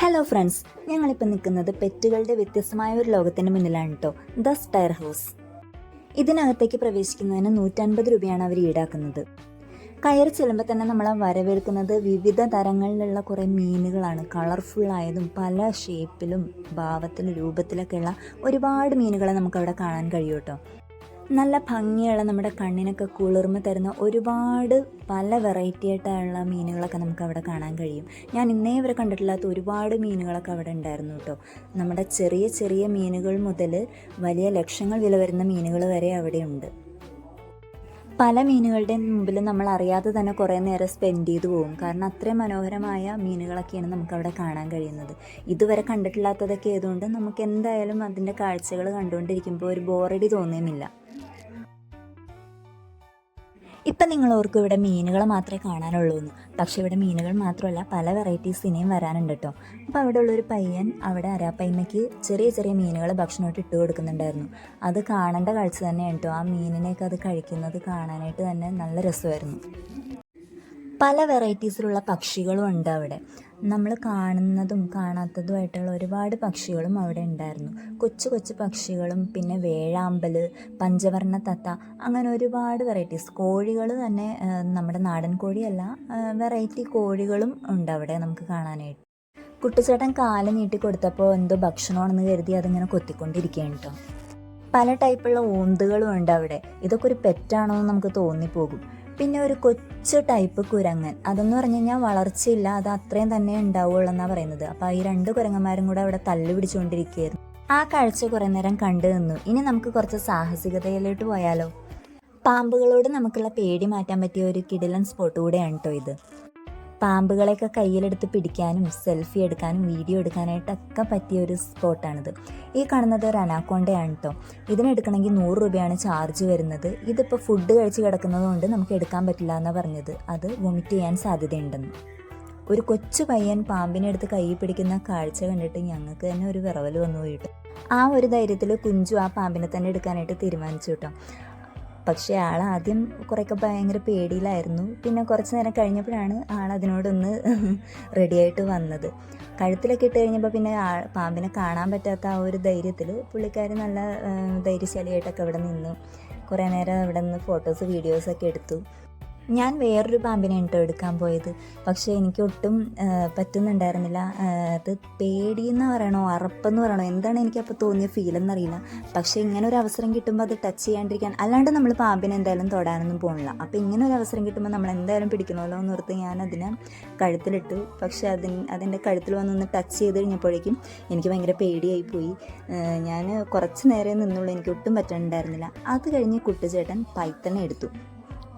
Hello friends ഞങ്ങളിപ്പോൾ നിൽക്കുന്നത് പെറ്റുകളുടെ വ്യത്യസ്തമായ ഒരു ലോകത്തിന്റെ മുന്നിലാണ് കേട്ടോ ദ സ്റ്റയർ ഹൗസ് ഇതിനകത്തേക്ക് പ്രവേശിക്കുന്നതിന് നൂറ്റൻപത് രൂപയാണ് അവർ ഈടാക്കുന്നത്. കയറി ചെല്ലുമ്പോൾ തന്നെ നമ്മളെ വരവേൽക്കുന്നത് വിവിധ തരങ്ങളിലുള്ള കുറേ മീനുകളാണ്. കളർഫുള്ളായതും പല ഷേപ്പിലും ഭാവത്തിലും രൂപത്തിലൊക്കെയുള്ള ഒരുപാട് മീനുകളെ നമുക്കവിടെ കാണാൻ കഴിയും കേട്ടോ നല്ല ഭംഗിയുള്ള നമ്മുടെ കണ്ണിനൊക്കെ കുളിർമ തരുന്ന ഒരുപാട് പല വെറൈറ്റി ആയിട്ടുള്ള മീനുകളൊക്കെ നമുക്ക് അവിടെ കാണാൻ കഴിയും. ഞാൻ ഇന്നേ വരെ കണ്ടിട്ടില്ലാത്ത ഒരുപാട് മീനുകളൊക്കെ അവിടെ ഉണ്ടായിരുന്നു കേട്ടോ. നമ്മുടെ ചെറിയ ചെറിയ മീനുകൾ മുതൽ വലിയ ലക്ഷങ്ങൾ വില വരുന്ന മീനുകൾ വരെ അവിടെയുണ്ട് പല മീനുകളുടെ മുമ്പിൽ നമ്മൾ അറിയാതെ തന്നെ കുറേ നേരം സ്പെൻഡ് ചെയ്തു പോകും. കാരണം അത്രയും മനോഹരമായ മീനുകളൊക്കെയാണ് നമുക്ക് അവിടെ കാണാൻ കഴിയുന്നത്. ഇതുവരെ കണ്ടിട്ടില്ലാത്തതൊക്കെ ആയതുകൊണ്ട് നമുക്ക് എന്തായാലും അതിന്റെ കാഴ്ചകൾ കണ്ടുകൊണ്ടിരിക്കുമ്പോൾ ഒരു ബോറടി തോന്നിയുമില്ല. ഇപ്പം നിങ്ങൾ ഓർക്കും ഇവിടെ മീനുകൾ മാത്രമേ കാണാനുള്ളൂ എന്ന്. പക്ഷേ ഇവിടെ മീനുകൾ മാത്രമല്ല പല വെറൈറ്റീസ് ഇനിയും വരാനുണ്ട് കേട്ടോ. അപ്പോൾ അവിടെ ഉള്ളൊരു പയ്യൻ അവിടെ അരാപ്പയ്മയ്ക്ക് ചെറിയ ചെറിയ മീനുകൾ ഭക്ഷണമായിട്ട് ഇട്ട് കൊടുക്കുന്നുണ്ടായിരുന്നു. അത് കാണേണ്ട കാഴ്ച തന്നെയാണ് കേട്ടോ. ആ മീനിനെയൊക്കെ അത് കഴിക്കുന്നത് കാണാനായിട്ട് തന്നെ നല്ല രസമായിരുന്നു. പല വെറൈറ്റീസിലുള്ള പക്ഷികളും ഉണ്ട് അവിടെ. നമ്മൾ കാണുന്നതും കാണാത്തതുമായിട്ടുള്ള ഒരുപാട് പക്ഷികളും അവിടെ ഉണ്ടായിരുന്നു. കൊച്ചു കൊച്ചു പക്ഷികളും പിന്നെ വേഴാമ്പൽ പഞ്ചവർണ തത്ത അങ്ങനെ ഒരുപാട് വെറൈറ്റീസ് കോഴികൾ തന്നെ നമ്മുടെ നാടൻ കോഴിയല്ല വെറൈറ്റി കോഴികളും ഉണ്ട് അവിടെ നമുക്ക് കാണാനായിട്ട്. കുട്ടിച്ചേട്ടൻ കാൽ നീട്ടി കൊടുത്തപ്പോൾ എന്തോ ഭക്ഷണമാണെന്ന് കരുതി അതിങ്ങനെ കൊത്തിക്കൊണ്ടിരിക്കുകയാണ് കേട്ടോ. പല ടൈപ്പുള്ള ഓന്തുകളും ഉണ്ട് അവിടെ. ഇതൊക്കെ ഒരു പെറ്റാണോ എന്ന് നമുക്ക് തോന്നിപ്പോകും. പിന്നെ ഒരു കൊച്ചു ടൈപ്പ് കുരങ്ങൻ. അതെന്ന് പറഞ്ഞു കഴിഞ്ഞാൽ വളർച്ചയില്ല അത് അത്രയും തന്നെ ഉണ്ടാവുള്ളൂ എന്നാണ് പറയുന്നത്. അപ്പോൾ ഈ രണ്ട് കുരങ്ങന്മാരും കൂടെ അവിടെ തള്ളി പിടിച്ചുകൊണ്ടിരിക്കുകയായിരുന്നു. ആ കാഴ്ച കുറേ നേരം കണ്ടു നിന്നു. ഇനി നമുക്ക് കുറച്ച് സാഹസികതയിലോട്ട് പോയാലോ? പാമ്പുകളോട് നമുക്കുള്ള പേടി മാറ്റാൻ പറ്റിയ ഒരു കിടിലൻ സ്പോട്ട് കൂടെയാണ് കേട്ടോ ഇത്. പാമ്പുകളെയൊക്കെ കയ്യിലെടുത്ത് പിടിക്കാനും സെൽഫി എടുക്കാനും വീഡിയോ എടുക്കാനായിട്ടൊക്കെ പറ്റിയ ഒരു സ്പോട്ടാണിത്. ഈ കാണുന്നത് ഒരു കേട്ടോ ഇതിനെടുക്കണമെങ്കിൽ നൂറ് രൂപയാണ് ചാർജ് വരുന്നത്. ഇതിപ്പോൾ ഫുഡ് കഴിച്ച് കിടക്കുന്നത് കൊണ്ട് നമുക്ക് എടുക്കാൻ പറ്റില്ല എന്നാണ് പറഞ്ഞത്. അത് വൊമിറ്റ് ചെയ്യാൻ സാധ്യതയുണ്ടെന്ന്. ഒരു കൊച്ചു പയ്യൻ പാമ്പിനെ എടുത്ത് കൈ പിടിക്കുന്ന കാഴ്ച കണ്ടിട്ട് ഞങ്ങൾക്ക് തന്നെ ഒരു വിറവൽ വന്നു പോയിട്ട്. ആ ഒരു ധൈര്യത്തിൽ കുഞ്ചു ആ പാമ്പിനെ തന്നെ എടുക്കാനായിട്ട് തീരുമാനിച്ചു കേട്ടോ. പക്ഷേ ആൾ ആദ്യം കുറേയൊക്കെ ഭയങ്കര പേടിയിലായിരുന്നു. പിന്നെ കുറച്ച് നേരം കഴിഞ്ഞപ്പോഴാണ് ആൾ അതിനോടൊന്ന് റെഡിയായിട്ട് വന്നത്. കഴുത്തിലൊക്കെ ഇട്ട് കഴിഞ്ഞപ്പോൾ പിന്നെ പാമ്പിനെ കാണാൻ പറ്റാത്ത ആ ഒരു ധൈര്യത്തിൽ പുള്ളിക്കാരി നല്ല ധൈര്യശാലിയായിട്ടൊക്കെ അവിടെ നിന്നു. കുറേ നേരം അവിടെ നിന്ന് ഫോട്ടോസ് വീഡിയോസൊക്കെ എടുത്തു. ഞാൻ വേറൊരു പാമ്പിനെ കേട്ടോ എടുക്കാൻ പോയത്. പക്ഷേ എനിക്ക് ഒട്ടും പറ്റുന്നുണ്ടായിരുന്നില്ല. അത് പേടിയെന്ന് പറയണോ? അറപ്പെന്ന് പറയണോ? എന്താണ് എനിക്ക് അപ്പോൾ തോന്നിയ ഫീൽ എന്നറിയില്ല. പക്ഷേ ഇങ്ങനെ ഒരു അവസരം കിട്ടുമ്പോൾ അത് ടച്ച് ചെയ്യാണ്ടിരിക്കാൻ അല്ലാണ്ട് നമ്മൾ പാമ്പിനെ എന്തായാലും തൊടാനൊന്നും പോകണില്ല അപ്പോൾ ഇങ്ങനെ ഒരു അവസരം കിട്ടുമ്പോൾ നമ്മൾ എന്തായാലും പിടിക്കണമല്ലോ എന്ന് ഓർത്ത് ഞാൻ അതിനെ കഴുത്തിലിട്ടു. പക്ഷേ അതിന് അതിന്റെ കഴുത്തിൽ വന്നൊന്ന് ടച്ച് ചെയ്ത് കഴിഞ്ഞപ്പോഴേക്കും എനിക്ക് ഭയങ്കര പേടിയായി പോയി. ഞാൻ കുറച്ച് നേരം നിന്നുള്ളൂ. എനിക്ക് ഒട്ടും പറ്റുന്നുണ്ടായിരുന്നില്ല അത് കഴിഞ്ഞ് കുട്ടിച്ചേട്ടൻ പൈത്തനെ എടുത്തു.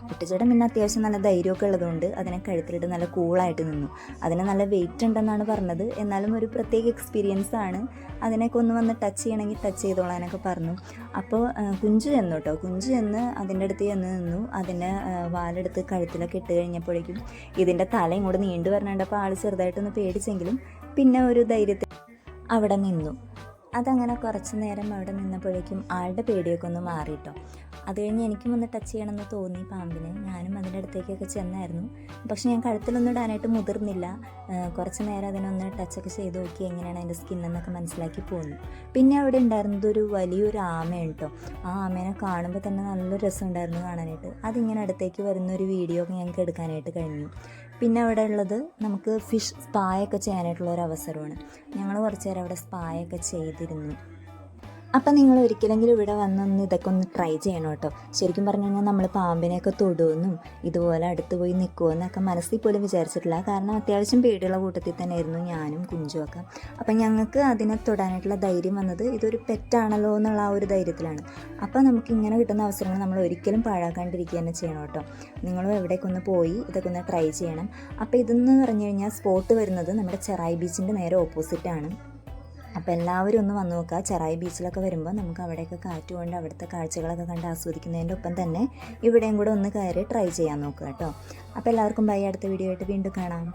കുട്ടിച്ചേട്ടൻ പിന്നെ അത്യാവശ്യം നല്ല ധൈര്യമൊക്കെ ഉള്ളതുകൊണ്ട് അതിനെ കഴുത്തിലിട്ട് നല്ല കൂളായിട്ട് നിന്നു. അതിന് നല്ല വെയിറ്റ് ഉണ്ടെന്നാണ് പറഞ്ഞത്. എന്നാലും ഒരു പ്രത്യേക എക്സ്പീരിയൻസ് ആണ്. അതിനൊക്കെ ഒന്ന് വന്ന് ടച്ച് ചെയ്യണമെങ്കിൽ ടച്ച് ചെയ്തോളാനൊക്കെ പറഞ്ഞു. അപ്പോൾ കുഞ്ചു ചെന്നു കേട്ടോ കുഞ്ചു ചെന്ന് അതിന്റെ അടുത്ത് ചെന്ന് നിന്നു. ആ, വാലെടുത്ത് കഴുത്തിലൊക്കെ ഇട്ട് കഴിഞ്ഞപ്പോഴേക്കും ഇതിന്റെ തല ഇങ്ങോട്ട് നീണ്ടു വരണണ്ടപ്പോൾ ആൾ ചെറുതായിട്ടൊന്ന് പേടിച്ചെങ്കിലും പിന്നെ ഒരു ധൈര്യത്തിൽ അവിടെ നിന്നു. അതങ്ങനെ കുറച്ച് നേരം അവിടെ നിന്നപ്പോഴേക്കും ആളുടെ പേടിയൊക്കെ ഒന്ന് മാറിയിട്ടോ അത് കഴിഞ്ഞ് എനിക്കും ഒന്ന് ടച്ച് ചെയ്യണമെന്ന് തോന്നി പാമ്പിനെ. ഞാനും അതിന്റെ അടുത്തേക്കൊക്കെ ചെന്നായിരുന്നു. പക്ഷെ ഞാൻ കഴുത്തിലൊന്നും ഇടാനായിട്ട് മുതിർന്നില്ല. കുറച്ച് നേരം അതിനൊന്ന് ടച്ചൊക്കെ ചെയ്ത് നോക്കി എങ്ങനെയാണ് അതിന്റെ എന്നൊക്കെ മനസ്സിലാക്കി പോന്നു. പിന്നെ അവിടെ ഉണ്ടായിരുന്നത് ഒരു വലിയൊരു ആമയാണ് കേട്ടോ ആ ആമേനെ കാണുമ്പോൾ തന്നെ നല്ല രസമുണ്ടായിരുന്നു കാണാനായിട്ട്. അതിങ്ങനെ അടുത്തേക്ക് വരുന്ന ഒരു വീഡിയോ ഒക്കെ ഞങ്ങൾക്ക് എടുക്കാനായിട്ട് കഴിഞ്ഞു. പിന്നെ അവിടെ ഉള്ളത് നമുക്ക് ഫിഷ് സ്പായൊക്കെ ചെയ്യാനായിട്ടുള്ള ഒരു അവസരമാണ്. ഞങ്ങൾ കുറച്ച് നേരം അവിടെ സ്പായൊക്കെ ചെയ്തിരുന്നു. അപ്പം നിങ്ങൾ ഒരിക്കലെങ്കിലും ഇവിടെ വന്നൊന്ന് ഇതൊക്കെ ഒന്ന് ട്രൈ ചെയ്യണം കേട്ടോ. ശരിക്കും പറഞ്ഞു കഴിഞ്ഞാൽ നമ്മൾ പാമ്പിനെയൊക്കെ തൊടുമെന്നും ഇതുപോലെ അടുത്ത് പോയി നിൽക്കുമെന്നൊക്കെ മനസ്സിൽ പോലും വിചാരിച്ചിട്ടില്ല. കാരണം അത്യാവശ്യം പേടിയുള്ള കൂട്ടത്തിൽ തന്നെ ആയിരുന്നു ഞാനും കുഞ്ചുമൊക്കെ അപ്പം ഞങ്ങൾക്ക് അതിനെ തൊടാനായിട്ടുള്ള ധൈര്യം വന്നത് ഇതൊരു പെറ്റാണല്ലോ എന്നുള്ള ആ ഒരു ധൈര്യത്തിലാണ്. അപ്പോൾ നമുക്ക് ഇങ്ങനെ കിട്ടുന്ന അവസരങ്ങൾ നമ്മൾ ഒരിക്കലും പാഴാക്കാണ്ടിരിക്കുക തന്നെ ചെയ്യണം കേട്ടോ. നിങ്ങളും എവിടേക്ക് ഒന്ന് പോയി ഇതൊക്കെ ഒന്ന് ട്രൈ ചെയ്യണം. അപ്പോൾ ഇതെന്ന് പറഞ്ഞു കഴിഞ്ഞാൽ സ്പോട്ട് വരുന്നത് നമ്മുടെ ചെറായി ബീച്ചിന്റെ നേരെ ഓപ്പോസിറ്റാണ് അപ്പോൾ എല്ലാവരും ഒന്ന് വന്നു നോക്കുക ചെറായി ബീച്ചിലൊക്കെ വരുമ്പോൾ നമുക്ക് അവിടെയൊക്കെ കാറ്റ് കൊണ്ട് അവിടുത്തെ കാഴ്ചകളൊക്കെ കണ്ട് ആസ്വദിക്കുന്നതിന്റെ ഒപ്പം തന്നെ ഇവിടെയും കൂടെ ഒന്ന് കയറി ട്രൈ ചെയ്യാൻ നോക്കുക കേട്ടോ. അപ്പോൾ എല്ലാവർക്കും ബൈ അടുത്ത വീഡിയോ ആയിട്ട് വീണ്ടും കാണാം.